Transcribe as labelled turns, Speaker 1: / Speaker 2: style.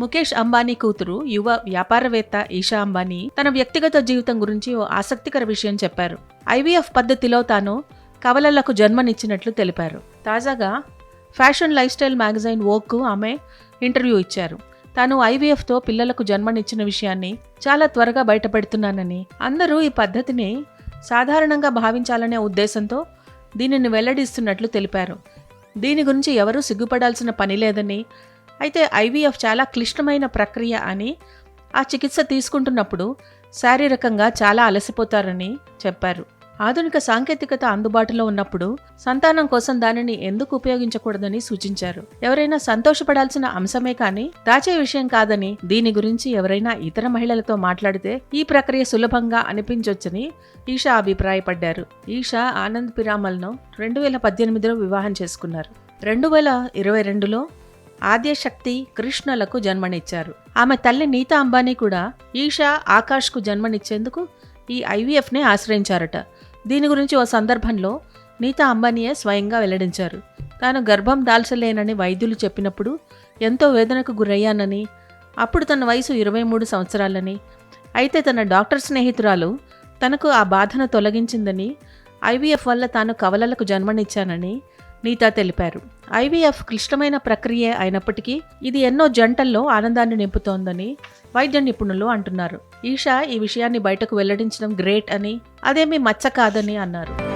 Speaker 1: ముఖేష్ అంబానీ కూతురు యువ వ్యాపారవేత్త ఈషా అంబానీ తన వ్యక్తిగత జీవితం గురించి ఓ ఆసక్తికర విషయం చెప్పారు. ఐవీఎఫ్ పద్ధతిలో తాను కవలలకు జన్మనిచ్చినట్లు తెలిపారు. తాజాగా ఫ్యాషన్ లైఫ్ స్టైల్ మ్యాగజైన్ ఓక్కు ఆమె ఇంటర్వ్యూ ఇచ్చారు. తాను ఐవీఎఫ్తో పిల్లలకు జన్మనిచ్చిన విషయాన్ని చాలా త్వరగా బయటపెడుతున్నానని అందరూ ఈ పద్ధతిని సాధారణంగా భావించాలనే ఉద్దేశంతో దీనిని వెల్లడిస్తున్నట్లు తెలిపారు. దీని గురించి ఎవరూ సిగ్గుపడాల్సిన పని లేదని అయితే ఐవీఎఫ్ చాలా క్లిష్టమైన ప్రక్రియ అని ఆ చికిత్స తీసుకుంటున్నప్పుడు శారీరకంగా చాలా అలసిపోతారని చెప్పారు. ఆధునిక సాంకేతికత అందుబాటులో ఉన్నప్పుడు సంతానం కోసం దానిని ఎందుకు ఉపయోగించకూడదని సూచించారు. ఎవరైనా సంతోషపడాల్సిన అంశమే కానీ దాచే విషయం కాదని దీని గురించి ఎవరైనా ఇతర మహిళలతో మాట్లాడితే ఈ ప్రక్రియ సులభంగా అనిపించొచ్చని ఈషా అభిప్రాయపడ్డారు. ఈషా ఆనంద్ పిరామల్ను రెండు వేల పద్దెనిమిదిలో వివాహం చేసుకున్నారు. రెండు వేల ఇరవై రెండులో ఆద్యశక్తి కృష్ణలకు జన్మనిచ్చారు. ఆమె తల్లి నీతా అంబానీ కూడా ఈషా ఆకాష్కు జన్మనిచ్చేందుకు ఈ ఐవీఎఫ్ని ఆశ్రయించారట. దీని గురించి ఓ సందర్భంలో నీతా అంబానీయే స్వయంగా వెల్లడించారు. తాను గర్భం దాల్చలేనని వైద్యులు చెప్పినప్పుడు ఎంతో వేదనకు గురయ్యానని అప్పుడు తన వయసు ఇరవై మూడు సంవత్సరాలని అయితే తన డాక్టర్ స్నేహితురాలు తనకు ఆ బాధను తొలగించిందని ఐవీఎఫ్ వల్ల తాను కవలలకు జన్మనిచ్చానని నీతా తెలిపారు. ఐవీఎఫ్ క్లిష్టమైన ప్రక్రియ అయినప్పటికీ ఇది ఎన్నో జంటల్లో ఆనందాన్ని నింపుతోందని వైద్య నిపుణులు అంటున్నారు. ఈషా ఈ విషయాన్ని బయటకు వెల్లడించడం గ్రేట్ అని అదేమీ మచ్చ కాదని అన్నారు.